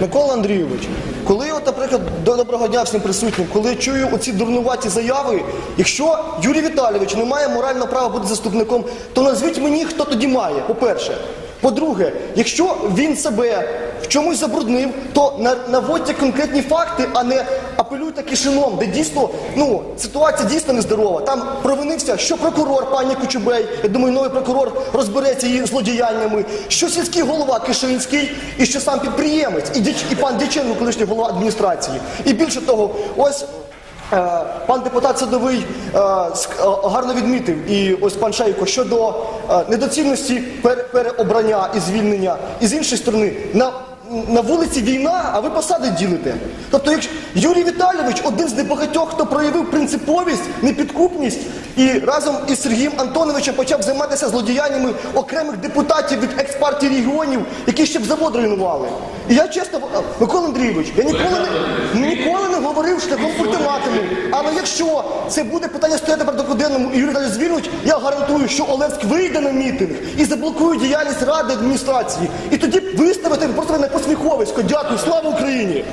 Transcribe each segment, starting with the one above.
Микола Андрійович, коли, от, наприклад, до- доброго дня всім присутнім, коли чую оці дурнуваті заяви, якщо Юрій Віталійович не має морального права бути заступником, то назвіть мені, хто тоді має, по-перше. По-друге, якщо він себе чомусь забруднив, то на- наводьте конкретні факти, а не апелюйте кишином, де дійсно ну, ситуація дійсно нездорова. Там провинився, що прокурор пані Кучубей, я думаю, новий прокурор розбереться її злодіяннями, що сільський голова Кишинський, і що сам підприємець, і, Діч, і пан Дяченко, колишній голова адміністрації. І більше того, ось. Е, Пан депутат Садовий е, е, гарно відмітив, і ось пан Шейко, щодо недоцільності пере- переобрання і звільнення, і з іншої сторони, на, на вулиці війна, а ви посади ділите. Тобто, якщо Юрій Віталійович один з небагатьох, хто проявив принциповість, непідкупність, і разом із Сергієм Антоновичем почав займатися злодіяннями окремих депутатів від експартії регіонів, які ще б завод руйнували. І я чесно, Микола Андрійович, я ніколи не, ніколи не говорив шляхом ультиматуму. Але якщо це буде питання стояти порядку і Юрій Віталійович звільнуть, я гарантую, що Олевськ вийде на мітинг і заблокує діяльність ради адміністрації. І тоді виставити просто на посміховисько. Дякую, слава Україні!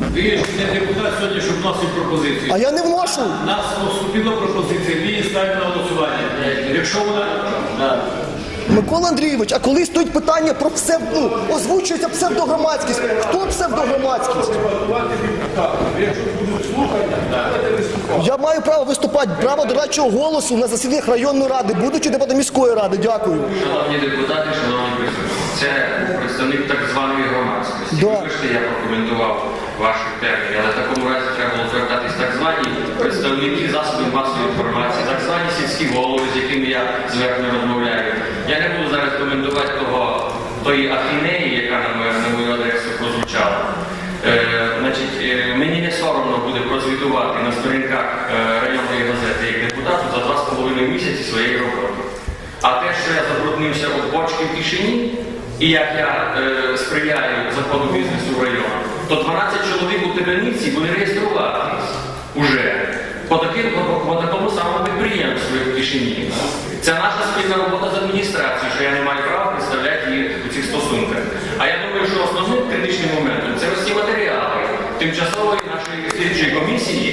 Ви не депутат сьогодні, щоб вносити пропозицію. А я не вношу. Нас поступила пропозиція, ми її ставимо на голосування. Якщо вона... Да. Микола Андрійович, а коли стоїть питання про псев... ну, озвучується псевдогромадськість, хто псевдогромадськість? Я маю право виступати, право дорадчого голосу на засіданнях районної ради, будучи депутатом міської ради. Дякую. Шановні депутати, шановні присутні, це представник так званої громадськості. Да. Вибачте, я прокоментував ваші терміни, але в такому разі треба було звертатись так звані представники засобів масової інформації, так звані сільські голови, з якими я зверху розмовляю. Я не буду зараз коментувати того, тої ахінеї, яка на мою, на мою адресу прозвучала. Е, значить, е, мені не соромно буде прозвітувати на сторінках е, районної газети як депутату за два з половиною місяці своєї роботи. А те, що я забруднився від бочки в Кишині, і як я е, сприяю заходу бізнесу в район, то 12 чоловік у Тебениці буде реєструватись уже по, таким, по, по такому самому підприємству, в Кишині. Це наша спільна робота з адміністрацією, що я не маю права представляти її у цих стосунках. А я думаю, що основним критичним моментом це ось ці матеріали тимчасової нашої слідчої комісії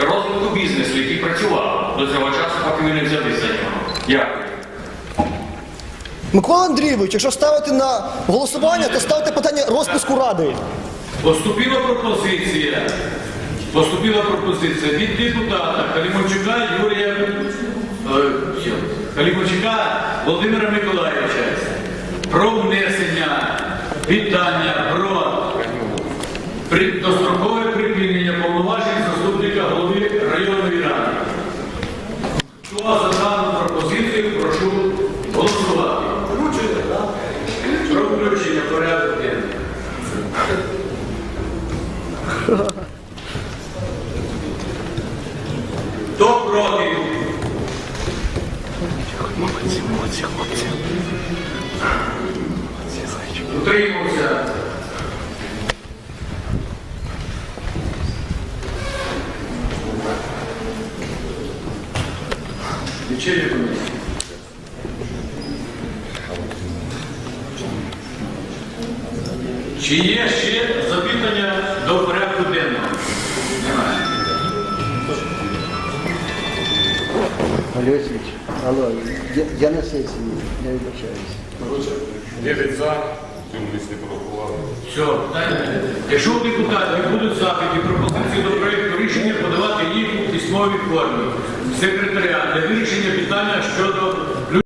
розвитку бізнесу, який працював до цього часу, поки ви не взялись за нього? Дякую. Микола Андрійович, якщо ставити на голосування, то ставте питання розпуску ради. Поступила пропозиція. Поступила пропозиція від депутата Калімовчука Юрія е, Калімовчука Володимира Миколаївича про внесення питання Хто за дану пропозицію, прошу голосувати. Про включення в порядок денний. Хто проти? Утримався. Комісії. Чи є ще запитання до порядку денного? Немає. Олесович, алло, я, я на сесії, я вибачаюся. Коротше, 9 за, цим лист не порахували. Все, питання. Якщо у депутатів будуть запити, пропозиції до проєкту рішення, подавати їх у письмовій формі. Секретаріат для вирішення